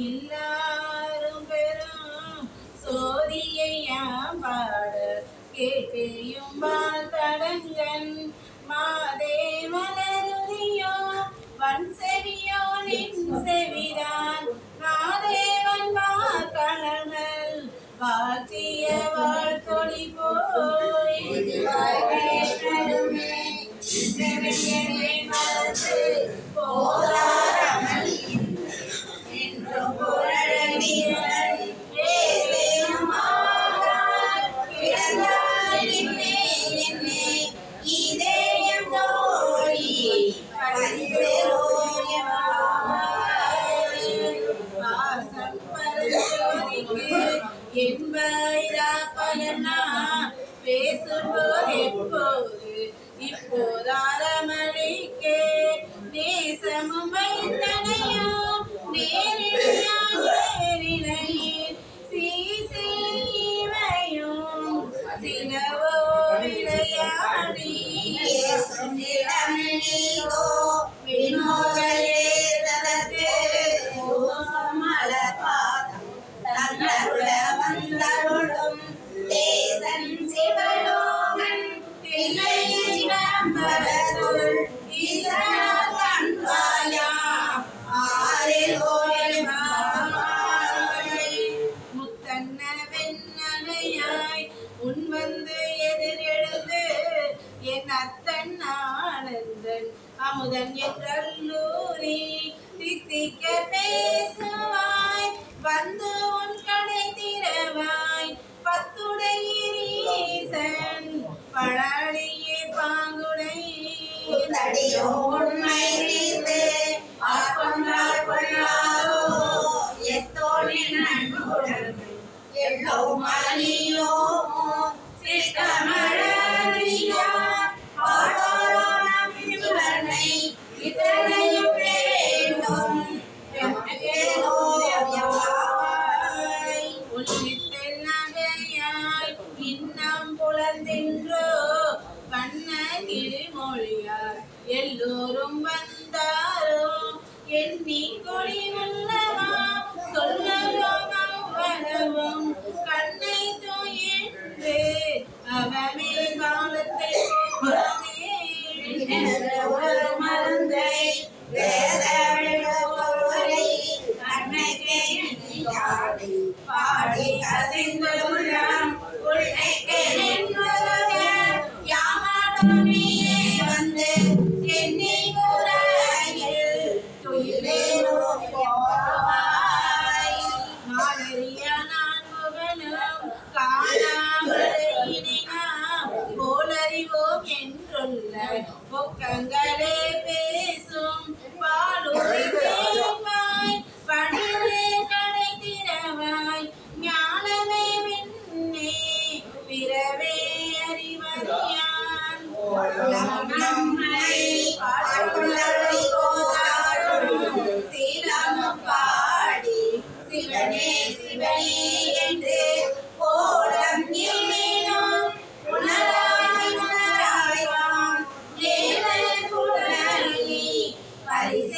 எல்லாரும் பெறும் சோதியை பாட கேட்கையும் தடங்கன் மாதே மலருதியோ வன் செவியோ நின் செவிதான் மாதேவன் பார்க்கணங்கள் வாழ்த்தியவா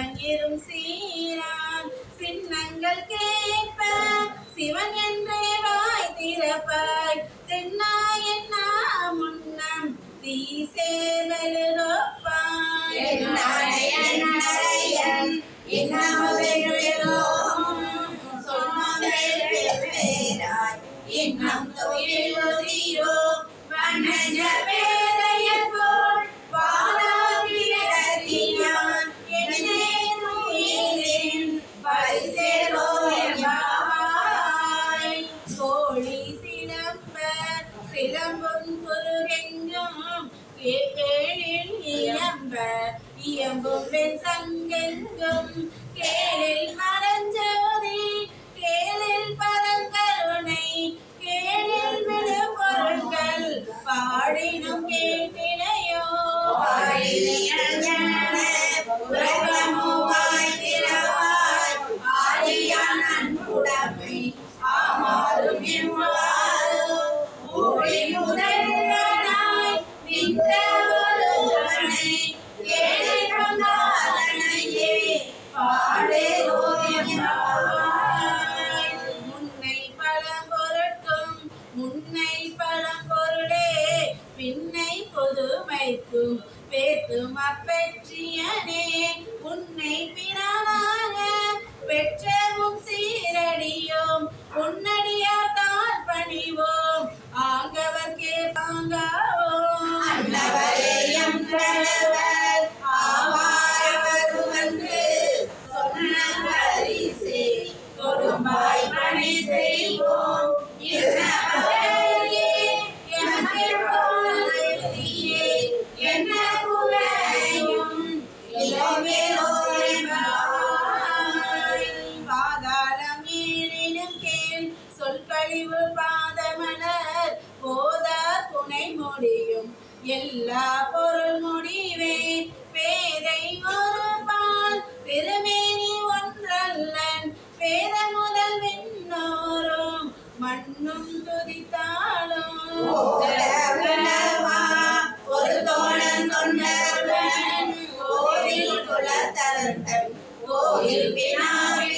engañaron, sí. welcome. சொற்கழிவு பாதமலர் போத புனை முடியும் எல்லா பொருள் முடிவே பேரை ஒரு பால் பெருமேனி ஒன்றல்லன். பேரன் முதல் விண்ணோரும் மண்ணும் துதித்தாலும். ஒரு தோழன் தொண்டர்வன். கோயில் குல தரத்தன் கோயில் பினாவில்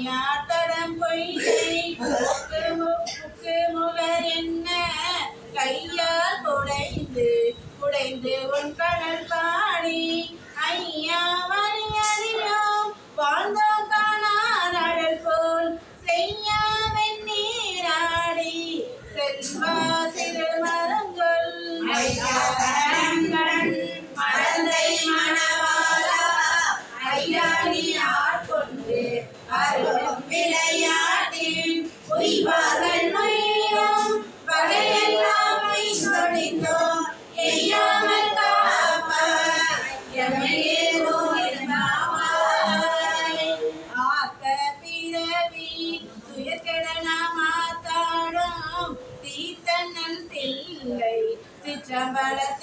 யாத்தடம் பொய்கை முக்கு முகர் என்ன? கையால் புடைந்து புடைந்து உன் கடல் பாடி. ஐயா வரி வாழ்ந்த Bala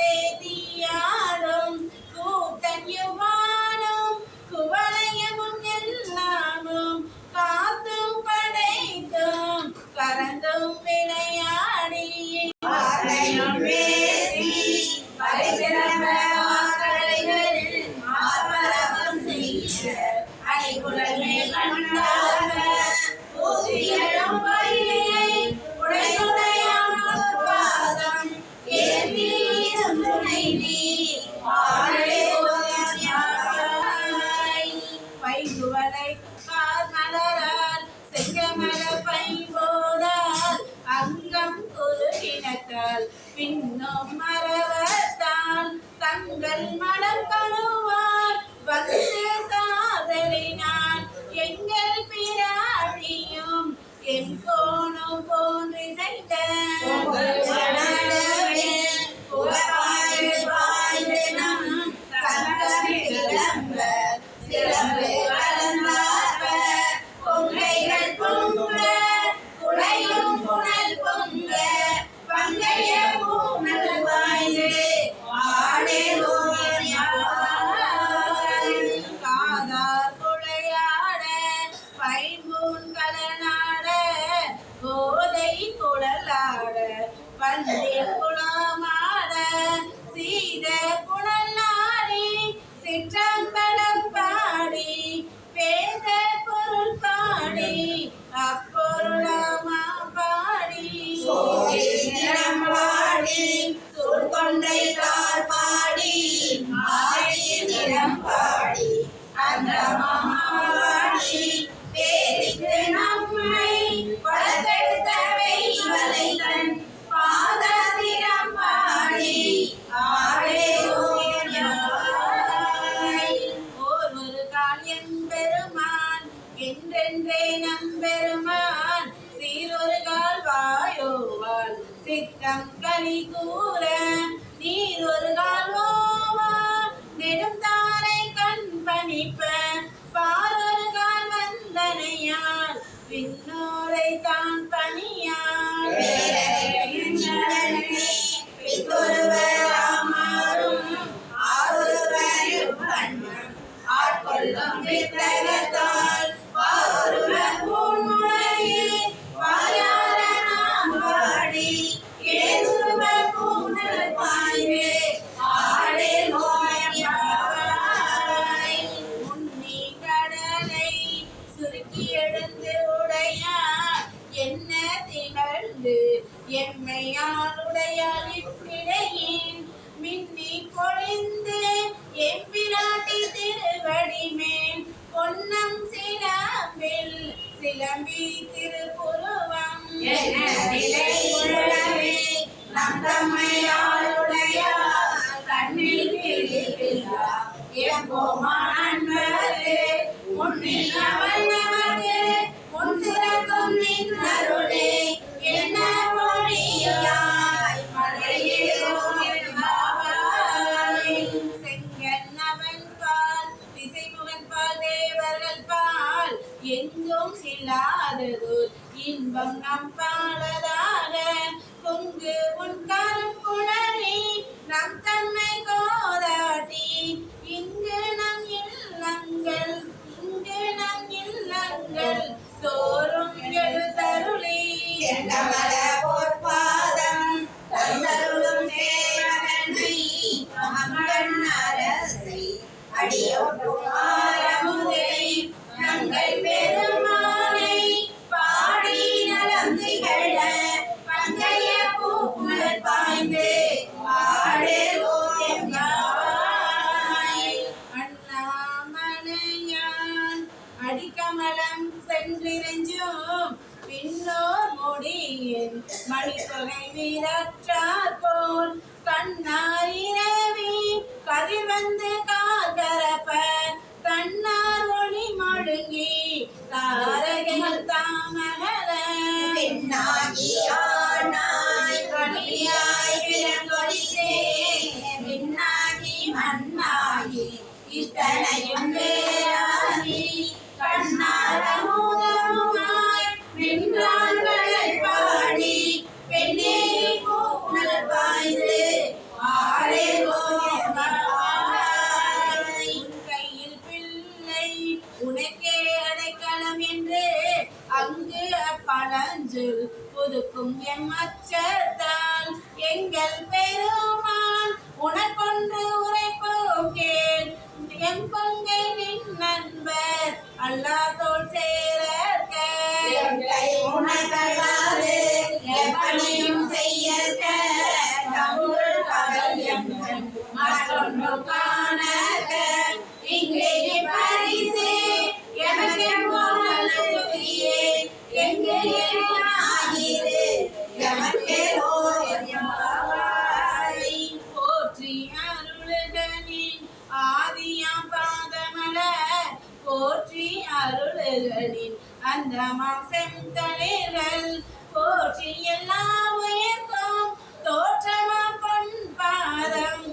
என்றென்றே நம்பெருமான் சீரொருகால் வாயோவான் சித்தம் கனி கூற நீர் ஒரு கால் சிலம்பி திருப்புருவம் என்ன கண்ணில் பிரிவில்லா உன்னில் உன் சிறக்கும் என்ன மொழியாய் பால் திசைமுகன் பால் தேவர்கள் பால் இல்லாததோர் இன்பம் நம் பாடலாக. பொங்கு உன் கருப்புணரி நம் தன்மை கோதாட்டி. இங்கு நம் இல்லங்கள் இங்கு நம் இல்லங்கள் தோறும் எழுதருளி செந்தமல அடிக்கமலம் சென்றிருஞ்சும் பின்னோர் முடியின் மணித்தொகை வீரற்றார் போல் கண்ணாயிரவி கதிர் வந்து கார்கரப்ப கண்ணார் ஒளி மழுங்கி தாரகைகள் தாமகல பெண்ணாகி ஆனாய் கனியாய் பிறந்தொழிசே பின்னாகி மண்ணாகி இத்தனையும் வேறு அடைக்கலம் என்று அங்கு பழஞ்சொல் புதுக்கும் எம் அச்சத்தால் எங்கள் பெருமான் உனக்கொன்று உரைப்போம் கேள். எம் பொங்கை நின் நண்பர் அல்லா தோல் சேரற்க போற்றி அருளுகனின் அந்த செந்தளிர்கள் போற்றி எல்லா உயிர்க்கும் தோற்றமா பொன் பாதம்.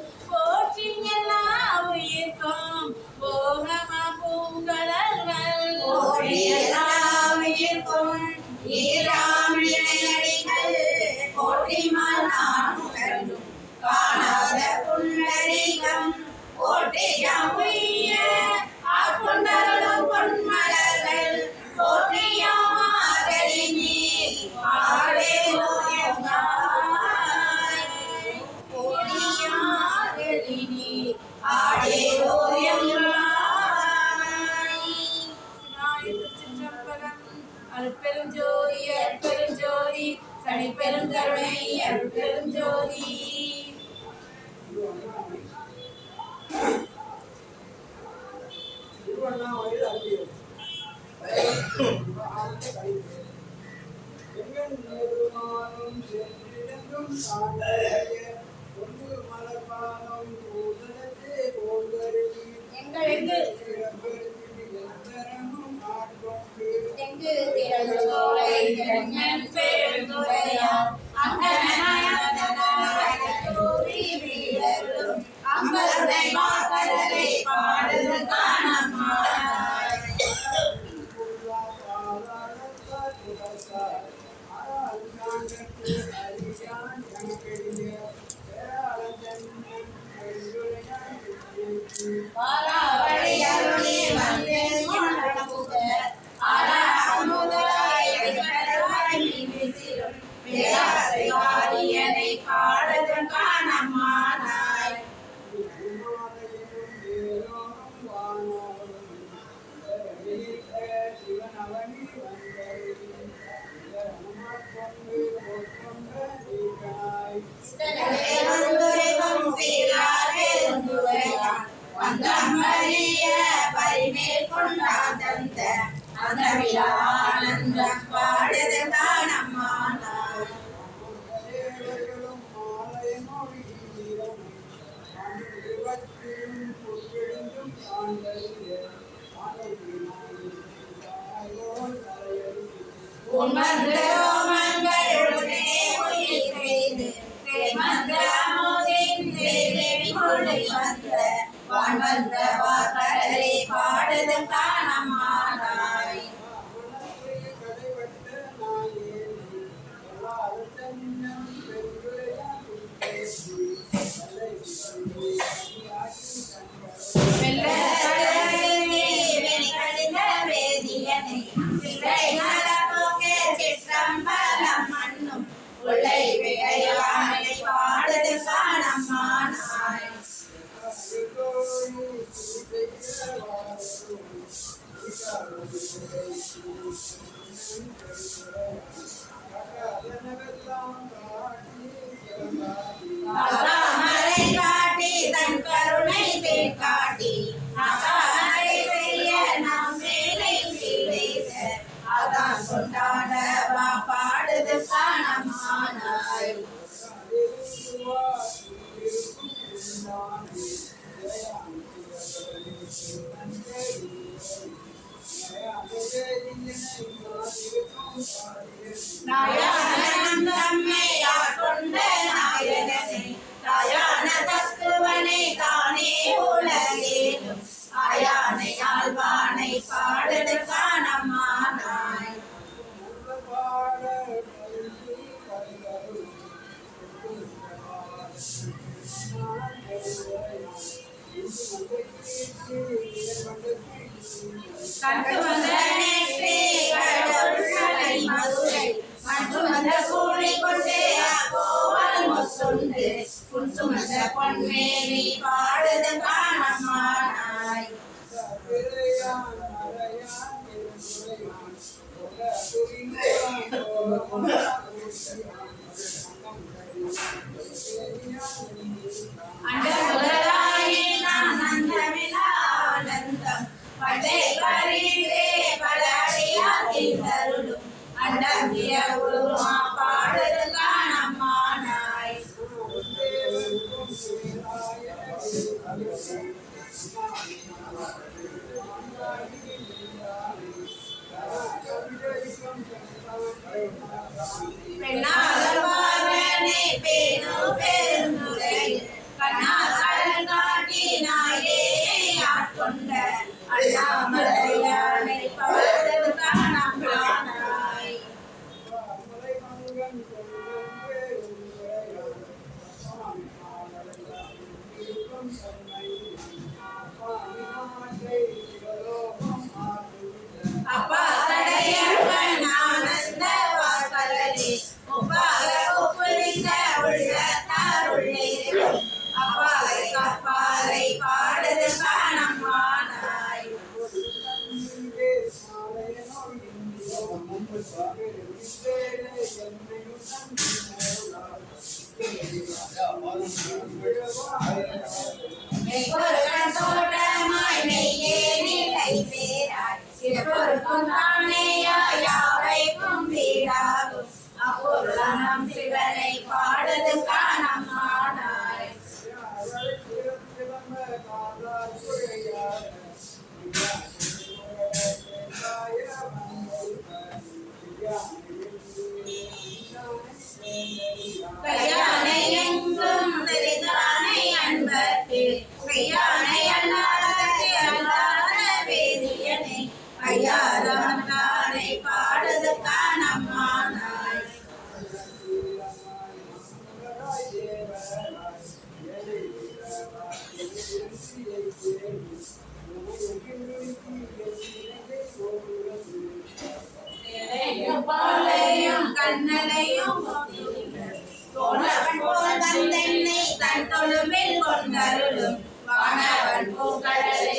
அருட்பெரும் ஜோதி அருட்பெரும் ஜோதி தனிப்பெரும் கருணை அருட்பெரும் ஜோதி. சென்றிடங்கும் மலர்பானம் as a low-light I'm a. കൈമേരായി கண்ணனையும் தன் தன்னை தொழுமில் கொண்டருளும் வானவன் பூக்கடலை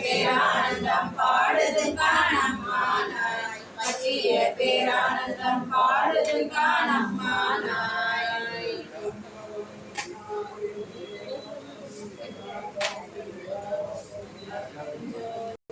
பேரானந்தம் பாடுது காணம்மானாய் பற்றிய பேரானந்தம் பாடுது காணம்மானாய்